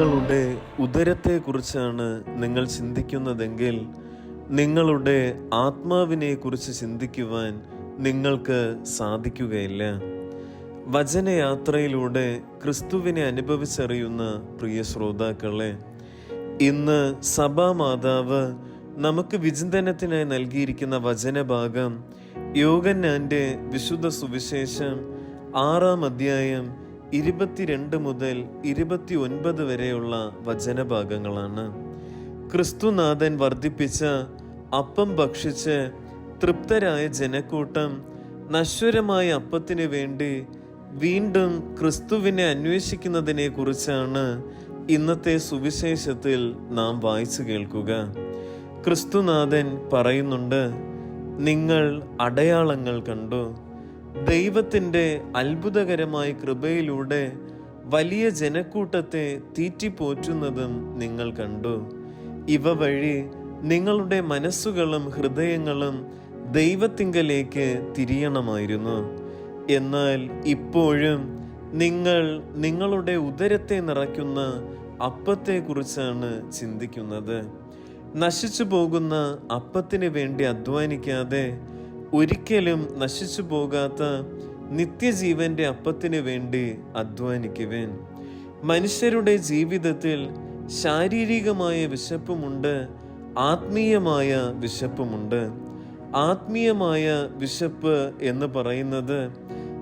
നിങ്ങളുടെ ഉദരത്തെക്കുറിച്ചാണ് നിങ്ങൾ ചിന്തിക്കുന്നതെങ്കിൽ നിങ്ങളുടെ ആത്മാവിനെക്കുറിച്ച് ചിന്തിക്കുവാൻ നിങ്ങൾക്ക് സാധിക്കുകയില്ല. വചനയാത്രയിലൂടെ ക്രിസ്തുവിനെ അനുഭവിച്ചറിയുന്ന പ്രിയ ശ്രോതാക്കളെ ഇന്ന് സഭാമാതാവ് നമുക്ക് വിചിന്തനത്തിനായി നൽകിയിരിക്കുന്ന വചനഭാഗം യോഗന്നാന്റെ വിശുദ്ധ സുവിശേഷം ആറാം അധ്യായം ഇരുപത്തിരണ്ട് മുതൽ ഇരുപത്തി ഒൻപത് വരെയുള്ള വചനഭാഗങ്ങളാണ്. ക്രിസ്തുനാഥൻ വർദ്ധിപ്പിച്ച അപ്പം ഭക്ഷിച്ച് തൃപ്തരായ ജനക്കൂട്ടം നശ്വരമായ അപ്പത്തിനു വേണ്ടി വീണ്ടും ക്രിസ്തുവിനെ അന്വേഷിക്കുന്നതിനെ കുറിച്ചാണ് ഇന്നത്തെ സുവിശേഷത്തിൽ നാം വായിച്ചു കേൾക്കുക. ക്രിസ്തുനാഥൻ പറയുന്നുണ്ട് നിങ്ങൾ അടയാളങ്ങൾ കണ്ടു. ദൈവത്തിന്റെ അത്ഭുതകരമായ കൃപയിലൂടെ വലിയ ജനക്കൂട്ടത്തെ തീറ്റിപ്പോറ്റുന്നതും നിങ്ങൾ കണ്ടു. ഇവ വഴി നിങ്ങളുടെ മനസ്സുകളും ഹൃദയങ്ങളും ദൈവത്തിങ്കലേക്ക് തിരിയണമായിരുന്നു. എന്നാൽ ഇപ്പോഴും നിങ്ങൾ നിങ്ങളുടെ ഉദരത്തെ നിറയ്ക്കുന്ന അപ്പത്തെക്കുറിച്ചാണ് ചിന്തിക്കുന്നത്. നശിച്ചു പോകുന്ന അപ്പത്തിന് വേണ്ടി അധ്വാനിക്കാതെ ഒരിക്കലും നശിച്ചു പോകാത്ത നിത്യജീവന്റെ അപ്പത്തിന് വേണ്ടി അധ്വാനിക്കുവേൻ. മനുഷ്യരുടെ ജീവിതത്തിൽ ശാരീരികമായ വിശപ്പുമുണ്ട് ആത്മീയമായ വിശപ്പുമുണ്ട്. ആത്മീയമായ വിശപ്പ് എന്ന് പറയുന്നത്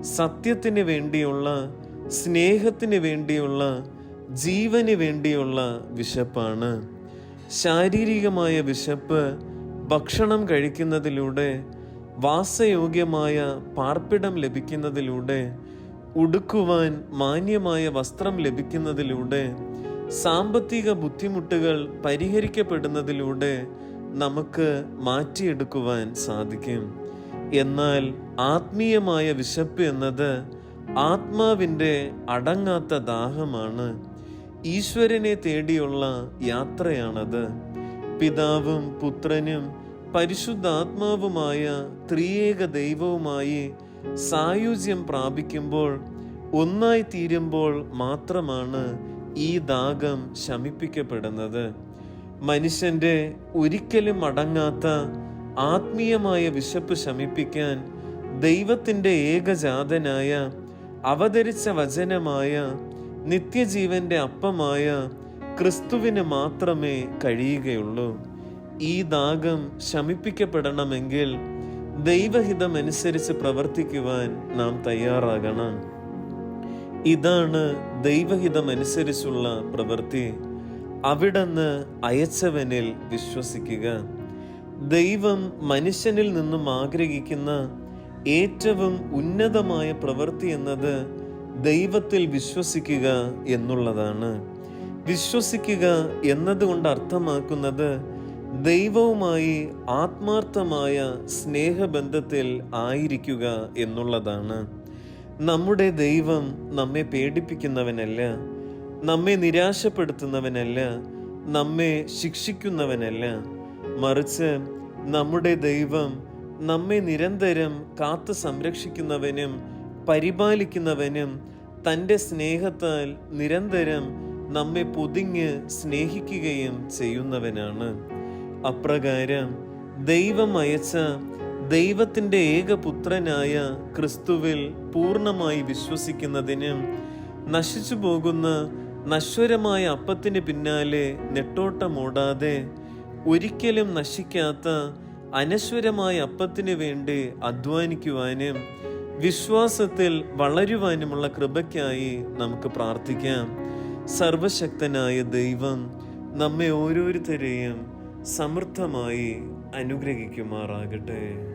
സത്യത്തിന് വേണ്ടിയുള്ള സ്നേഹത്തിന് വേണ്ടിയുള്ള ജീവന് വേണ്ടിയുള്ള വിശപ്പാണ്. ശാരീരികമായ വിശപ്പ് ഭക്ഷണം കഴിക്കുന്നതിലൂടെ വാസയോഗ്യമായ പാർപ്പിടം ലഭിക്കുന്നതിലൂടെ ഉടുക്കുവാൻ മാന്യമായ വസ്ത്രം ലഭിക്കുന്നതിലൂടെ സാമ്പത്തിക ബുദ്ധിമുട്ടുകൾ പരിഹരിക്കപ്പെടുന്നതിലൂടെ നമുക്ക് മാറ്റിയെടുക്കുവാൻ സാധിക്കും. എന്നാൽ ആത്മീയമായ വിശപ്പ് എന്നത് ആത്മാവിന്റെ അടങ്ങാത്ത ദാഹമാണ്. ഈശ്വരനെ തേടിയുള്ള യാത്രയാണത്. പിതാവും പുത്രനും പരിശുദ്ധാത്മാവുമായ ത്രിയേക ദൈവവുമായി സായുജ്യം പ്രാപിക്കുമ്പോൾ ഒന്നായി തീരുമ്പോൾ മാത്രമാണ് ഈ ദാഗം ശമിപ്പിക്കപ്പെടുന്നത്. മനുഷ്യന്റെ ഒരിക്കലും അടങ്ങാത്ത ആത്മീയമായ വിശപ്പ് ശമിപ്പിക്കാൻ ദൈവത്തിന്റെ ഏകജാതനായ അവതരിച്ച വചനമായ നിത്യജീവന്റെ അപ്പമായ ക്രിസ്തുവിന് മാത്രമേ കഴിയുകയുള്ളൂ. ഈ ദാഗം ശമിപ്പിക്കപ്പെടണമെങ്കിൽ ദൈവഹിതമനുസരിച്ച് പ്രവർത്തിക്കുവാൻ നാം തയ്യാറാകണം. ഇതാണ് ദൈവഹിതമനുസരിച്ചുള്ള പ്രവൃത്തി. അവിടുന്ന് അയച്ചവനിൽ വിശ്വസിക്കുക. ദൈവം മനുഷ്യനിൽ നിന്നും ആഗ്രഹിക്കുന്ന ഏറ്റവും ഉന്നതമായ പ്രവൃത്തി എന്നത് ദൈവത്തിൽ വിശ്വസിക്കുക എന്നുള്ളതാണ്. വിശ്വസിക്കുക എന്നതുകൊണ്ട് അർത്ഥമാക്കുന്നത് ദൈവവുമായി ആത്മാർത്ഥമായ സ്നേഹബന്ധത്തിൽ ആയിരിക്കുക എന്നുള്ളതാണ്. നമ്മുടെ ദൈവം നമ്മെ പേടിപ്പിക്കുന്നവനല്ല നമ്മെ നിരാശപ്പെടുത്തുന്നവനല്ല നമ്മെ ശിക്ഷിക്കുന്നവനല്ല. മറിച്ച് നമ്മുടെ ദൈവം നമ്മെ നിരന്തരം കാത്തു സംരക്ഷിക്കുന്നവനും പരിപാലിക്കുന്നവനും തന്റെ സ്നേഹത്താൽ നിരന്തരം നമ്മെ പൊതിഞ്ഞ് സ്നേഹിക്കുകയും ചെയ്യുന്നവനാണ്. അപ്രകാരം ദൈവം അയച്ച ദൈവത്തിന്റെ ഏകപുത്രനായ ക്രിസ്തുവിൽ പൂർണമായി വിശ്വസിക്കുന്നതിനും നശിച്ചു പോകുന്ന നശ്വരമായ അപ്പത്തിന് പിന്നാലെ നെട്ടോട്ടമോടാതെ ഒരിക്കലും നശിക്കാത്ത അനശ്വരമായ അപ്പത്തിന് വേണ്ടി അധ്വാനിക്കുവാനും വിശ്വാസത്തിൽ വളരുവാനുമുള്ള കൃപയ്ക്കായി നമുക്ക് പ്രാർത്ഥിക്കാം. സർവശക്തനായ ദൈവം നമ്മെ ഓരോരുത്തരെയും സമൃദ്ധമായി അനുഗ്രഹിക്കുമാറാകട്ടെ.